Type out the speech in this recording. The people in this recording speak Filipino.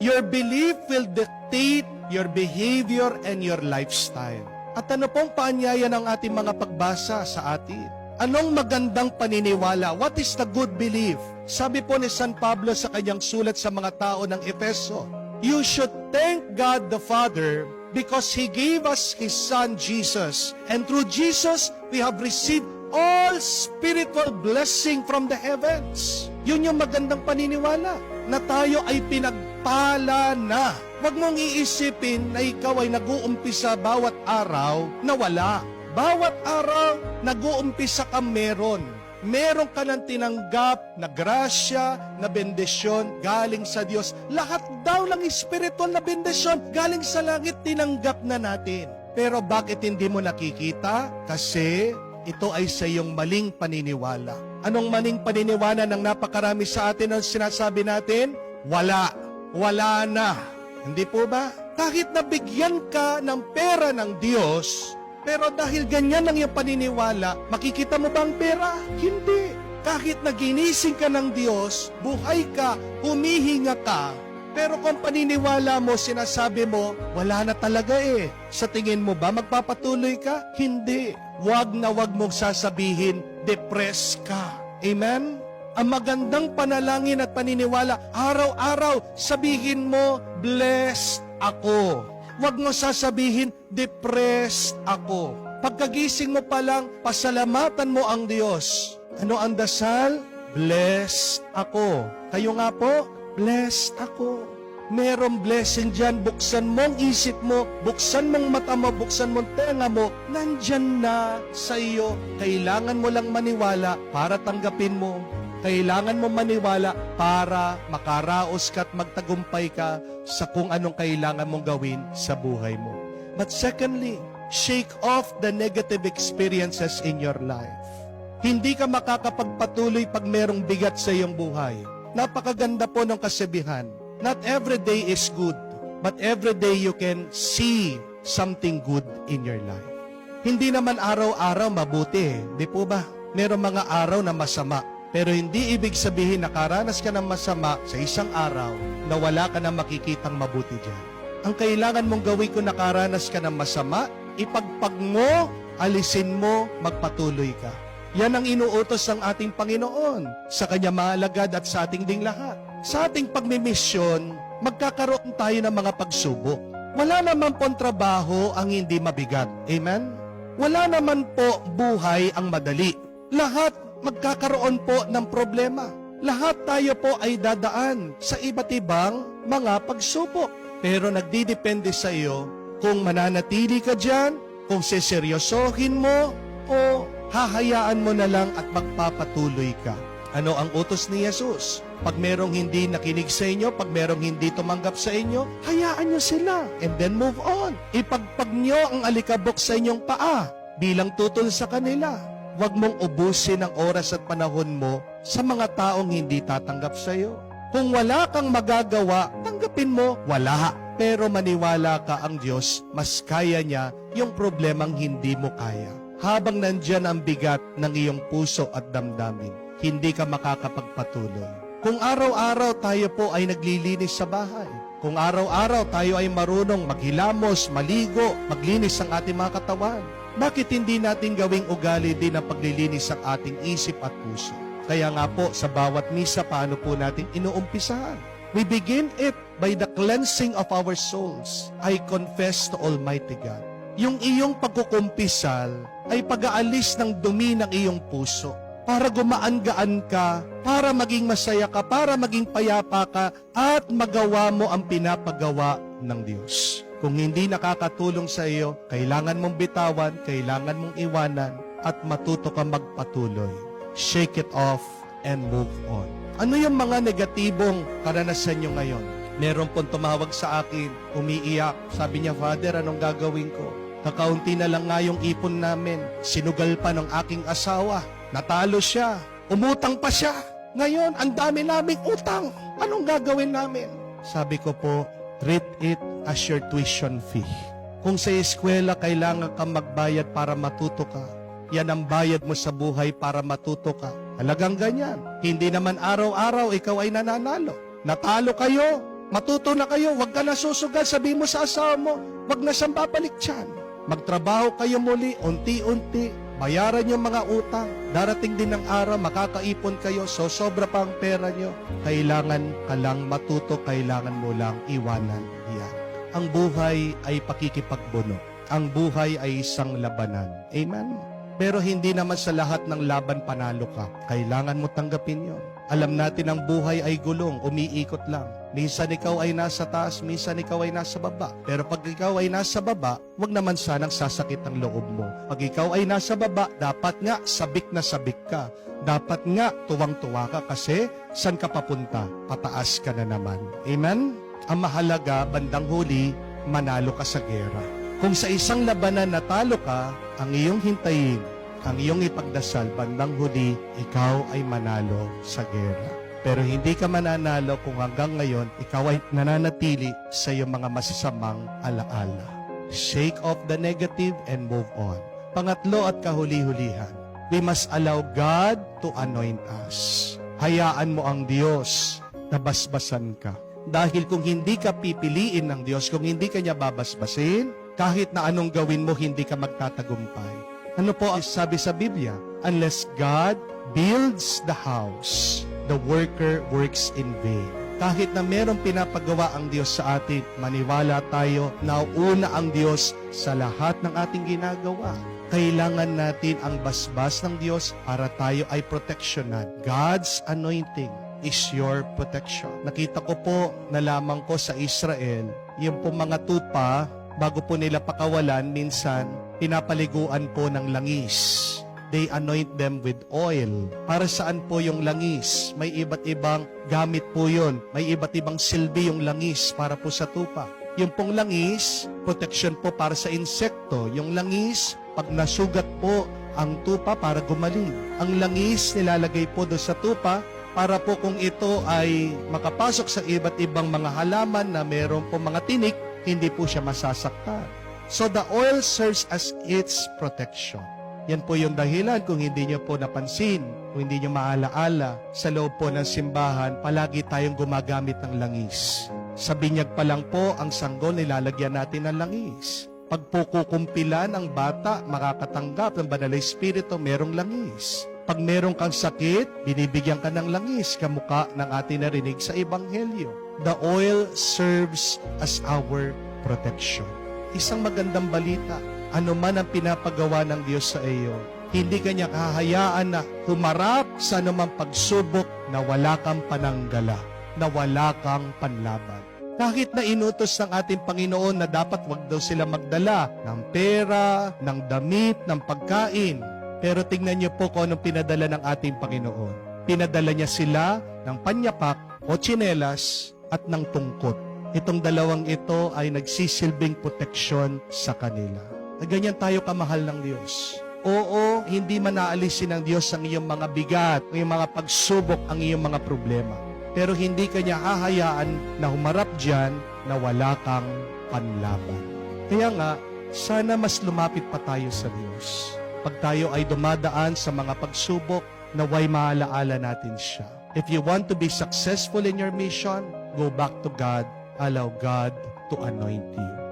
Your belief will dictate your behavior and your lifestyle. At ano pong paanyaya ng ating mga pagbasa sa atin? Anong magandang paniniwala? What is the good belief? Sabi po ni San Pablo sa kanyang sulat sa mga tao ng Efeso, You should thank God the Father because He gave us His Son Jesus. And through Jesus, we have received all spiritual blessing from the heavens. Yun yung magandang paniniwala na tayo ay pinagpala na. Huwag mong iisipin na ikaw ay nag-uumpisa bawat araw na wala. Bawat araw, nag-uumpisa ka meron. Meron ka ng tinanggap na grasya, na bendisyon galing sa Diyos. Lahat daw ng spiritual na bendisyon galing sa langit tinanggap na natin. Pero bakit hindi mo nakikita? Kasi ito ay sa iyong maling paniniwala. Anong maling paniniwala ng napakarami sa atin ang sinasabi natin? Wala. Wala na. Hindi po ba? Kahit nabigyan ka ng pera ng Diyos, pero dahil ganyan ang iyong paniniwala, makikita mo ba ang pera? Hindi. Kahit naginising ka ng Diyos, buhay ka, humihinga ka, pero kung paniniwala mo, sinasabi mo, wala na talaga eh. Sa tingin mo ba, magpapatuloy ka? Hindi. Huwag na huwag mong sasabihin, depress ka. Amen? Ang magandang panalangin at paniniwala, araw-araw, sabihin mo, blessed ako. Huwag mo sasabihin, depressed ako. Pagkagising mo pa lang, pasalamatan mo ang Diyos. Ano ang dasal? Blessed ako. Kayo nga po, blessed ako. Merong blessing dyan, buksan mong isip mo, buksan mong mata mo, buksan mong tenga mo, nandyan na sa iyo. Kailangan mo lang maniwala para tanggapin mo. Kailangan mo maniwala para makaraos ka at magtagumpay ka sa kung anong kailangan mong gawin sa buhay mo. But secondly, shake off the negative experiences in your life. Hindi ka makakapagpatuloy pag merong bigat sa iyong buhay. Napakaganda po ng kasabihan. Not every day is good, but every day you can see something good in your life. Hindi naman araw-araw mabuti, eh. di po ba? Merong mga araw na masama. Pero hindi ibig sabihin nakaranas ka ng masama sa isang araw na wala ka na makikitang mabuti dyan. Ang kailangan mong gawin kung nakaranas ka ng masama, ipagpag mo, alisin mo, magpatuloy ka. Yan ang inuutos ng ating Panginoon sa kanya maalagad at sa ating ding lahat. Sa ating pagmimisyon, magkakaroon tayo ng mga pagsubok. Wala naman pong trabaho ang hindi mabigat. Amen? Wala naman po buhay ang madali. Lahat magkakaroon po ng problema. Lahat tayo po ay dadaan sa iba't ibang mga pagsubok. Pero nagdidepende sa iyo kung mananatili ka dyan, kung seseryosohin mo, o hahayaan mo na lang at magpapatuloy ka. Ano ang utos ni Jesus? Pag merong hindi nakinig sa inyo, pag merong hindi tumanggap sa inyo, hayaan nyo sila and then move on. Ipagpag nyo ang alikabok sa inyong paa bilang tutol sa kanila. Huwag mong ubusin ang oras at panahon mo sa mga taong hindi tatanggap sa iyo. Kung wala kang magagawa, tanggapin mo, wala. Pero maniwala ka ang Diyos, mas kaya niya yung problemang hindi mo kaya. Habang nandyan ang bigat ng iyong puso at damdamin, hindi ka makakapagpatuloy. Kung araw-araw tayo po ay naglilinis sa bahay, kung araw-araw tayo ay marunong maghilamos, maligo, maglinis ang ating mga katawan, bakit hindi natin gawing ugali din ang paglilinis ng ating isip at puso? Kaya nga po, sa bawat misa, paano po natin inuumpisahan? We begin it by the cleansing of our souls. I confess to Almighty God. Yung iyong pagkukumpisal ay pag-aalis ng dumi ng iyong puso para gumaan-gaan ka, para maging masaya ka, para maging payapa ka, at magawa mo ang pinapagawa ng Diyos. Kung hindi nakakatulong sa iyo, kailangan mong bitawan, kailangan mong iwanan, at matuto ka magpatuloy. Shake it off and move on. Ano yung mga negatibong karanasan nyo ngayon? Meron pong tumawag sa akin, umiiyak. Sabi niya, Father, anong gagawin ko? Kakaunti na lang nga yung ipon namin. Sinugal pa ng aking asawa. Natalo siya. Umutang pa siya. Ngayon, ang dami naming utang. Anong gagawin namin? Sabi ko po, treat it as your tuition fee. Kung sa eskwela kailangan kang magbayad para matuto ka, yan ang bayad mo sa buhay para matuto ka. Halagang ganyan. Hindi naman araw-araw ikaw ay nananalo. Natalo kayo, Matuto na kayo, wag ka na susugal, sabi mo sa asawa mo, wag na siyang babalik dyan. Magtrabaho kayo muli, unti-unti, bayaran yung mga utang. Darating din ng araw, makakaipon kayo, so sobra pa ang pera nyo. Kailangan ka lang matuto, kailangan mo lang iwanan yan. Ang buhay ay pakikipagbuno. Ang buhay ay isang labanan. Amen? Pero hindi naman sa lahat ng laban panalo ka. Kailangan mo tanggapin yon. Alam natin ang buhay ay gulong, umiikot lang. Minsan ikaw ay nasa taas, minsan ikaw ay nasa baba. Pero pag ikaw ay nasa baba, wag naman sanang sasakit ang loob mo. Pag ikaw ay nasa baba, dapat nga sabik na sabik ka. Dapat nga tuwang-tuwa ka kasi saan ka papunta? Pataas ka na naman. Amen? Ang mahalaga, bandang huli, manalo ka sa gera. Kung sa isang labanan natalo ka, ang iyong hintayin, ang iyong ipagdasal, bandang huli, ikaw ay manalo sa gera. Pero hindi ka mananalo kung hanggang ngayon, ikaw ay nananatili sa iyong mga masasamang alaala. Shake off the negative and move on. Pangatlo at kahuli-hulihan, we must allow God to anoint us. Hayaan mo ang Diyos na basbasan ka. Dahil kung hindi ka pipiliin ng Diyos, kung hindi ka niya babasbasin, kahit na anong gawin mo, hindi ka magtatagumpay. Ano po ang sabi sa Biblia? Unless God builds the house, the worker works in vain. Kahit na merong pinapagawa ang Diyos sa atin, maniwala tayo na una ang Diyos sa lahat ng ating ginagawa. Kailangan natin ang basbas ng Diyos para tayo ay proteksyonan. God's anointing is your protection. Nakita ko po na lamang ko sa Israel, yung po mga tupa, bago po nila pakawalan, minsan pinapaliguan po ng langis they anoint them with oil. Para saan po yung langis? May iba't ibang gamit po yun. May iba't ibang silbi yung langis para po sa tupa. Yung pong langis, protection po para sa insekto. Yung langis, pag nasugat po ang tupa para gumaling. Ang langis nilalagay po doon sa tupa para po kung ito ay makapasok sa iba't ibang mga halaman na mayroon po mga tinik, hindi po siya masasaktan. So the oil serves as its protection. Yan po yung dahilan kung hindi nyo po napansin, kung hindi nyo maalaala, sa loob po ng simbahan, palagi tayong gumagamit ng langis. Sa binyag pa lang po, ang sanggol nilalagyan natin ng langis. Pag po kukumpilan ang bata, makakatanggap ng banal na espiritu, merong langis. Pag meron kang sakit, binibigyan ka ng langis, kamuka ng ating narinig sa Ebanghelyo. The oil serves as our protection. Isang magandang balita, ano man ang pinapagawa ng Diyos sa iyo, hindi kanya kahayaan na humarap sa anumang pagsubok na wala kang pananggala, na wala kang panlaban. Kahit na inutos ng ating Panginoon na dapat wag daw sila magdala ng pera, ng damit, ng pagkain. Pero tingnan niyo po kung anong pinadala ng ating Panginoon. Pinadala niya sila ng panyapak o tsinelas at ng tungkot. Itong dalawang ito ay nagsisilbing proteksyon sa kanila na ganyan tayo kamahal ng Diyos. Oo, hindi man naalisin ng Diyos ang iyong mga bigat, ang iyong mga pagsubok, ang iyong mga problema. Pero hindi kanya hahayaan na humarap dyan na wala kang panlaban. Kaya nga, sana mas lumapit pa tayo sa Diyos. Pag tayo ay dumadaan sa mga pagsubok, naway maalaala natin siya. If you want to be successful in your mission, go back to God. Allow God to anoint you.